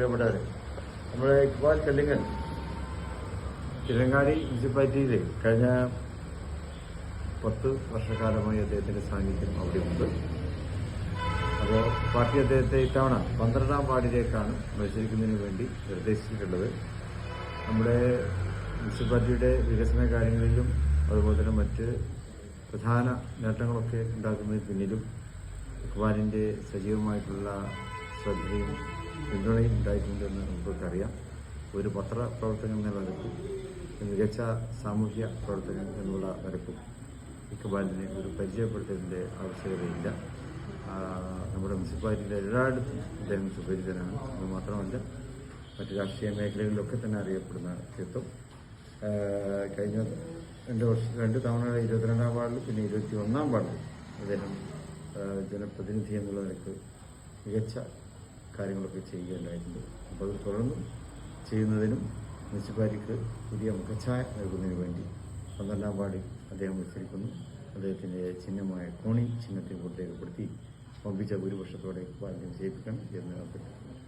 പ്രിയപ്പെട്ടവരെ നമ്മുടെ ഇക്ബാൽ കല്ലിങ്ങൽ തിരങ്ങാടി മുനിസിപ്പാലിറ്റിയിൽ കഴിഞ്ഞ പത്ത് വർഷക്കാലമായി അദ്ദേഹത്തിന്റെ സാന്നിധ്യം അവിടെയുണ്ട്. അപ്പോൾ പാർട്ടി അദ്ദേഹത്തെ ഇത്തവണ പന്ത്രണ്ടാം വാർഡിലേക്കാണ് മത്സരിക്കുന്നതിന് വേണ്ടി നിർദ്ദേശിച്ചിട്ടുള്ളത്. നമ്മുടെ മുനിസിപ്പാലിറ്റിയുടെ വികസന കാര്യങ്ങളിലും അതുപോലെ തന്നെ മറ്റ് പ്രധാന നേട്ടങ്ങളൊക്കെ ഉണ്ടാക്കുന്നതിന് പിന്നിലും ഇക്ബാലിന്റെ സജീവമായിട്ടുള്ള ശ്രദ്ധയും പിന്തുണയും ഉണ്ടായിട്ടുണ്ടെന്ന് നമുക്കറിയാം. ഒരു പത്രപ്രവർത്തകൻ എന്നുള്ള നിലക്കും മികച്ച സാമൂഹ്യ പ്രവർത്തകൻ എന്നുള്ള നിലക്കും ഇക്കബാലിനെ ഒരു പരിചയപ്പെടുത്തതിന്റെ ആവശ്യകതയില്ല. നമ്മുടെ മുനിസിപ്പാലിറ്റിയിലെ എല്ലായിടത്തും അദ്ദേഹം സുപരിചിതനാണ്. അത് മാത്രമല്ല മറ്റ് രാഷ്ട്രീയ മേഖലകളിലൊക്കെ തന്നെ അറിയപ്പെടുന്ന വ്യക്തിത്വം. കഴിഞ്ഞ രണ്ട് വർഷം രണ്ട് തവണ ഇരുപത്തിരണ്ടാം വാർഡിൽ പിന്നെ ഇരുപത്തി ഒന്നാം വാർഡിൽ അദ്ദേഹം ജനപ്രതിനിധി എന്നുള്ള നിലയ്ക്ക് മികച്ച കാര്യങ്ങളൊക്കെ ചെയ്യുകയുണ്ടായിട്ടുണ്ട് അപ്പോൾ അത് തുടർന്നും ചെയ്യുന്നതിനും മുനിസിപ്പാലിറ്റിക്ക് പുതിയ മുഖച്ഛായ നൽകുന്നതിന് വേണ്ടി പന്ത്രണ്ടാം വാർഡിൽ അദ്ദേഹം മത്സരിക്കുന്നു. അദ്ദേഹത്തിന്റെ ചിഹ്നമായ കോണി ചിഹ്നത്തെ വോട്ട് രേഖപ്പെടുത്തി പമ്പിച്ച ഭൂരിപക്ഷത്തോടെ വാർഡിനെ വിജയിപ്പിക്കണം എന്ന് അഭ്യർത്ഥിക്കുന്നു.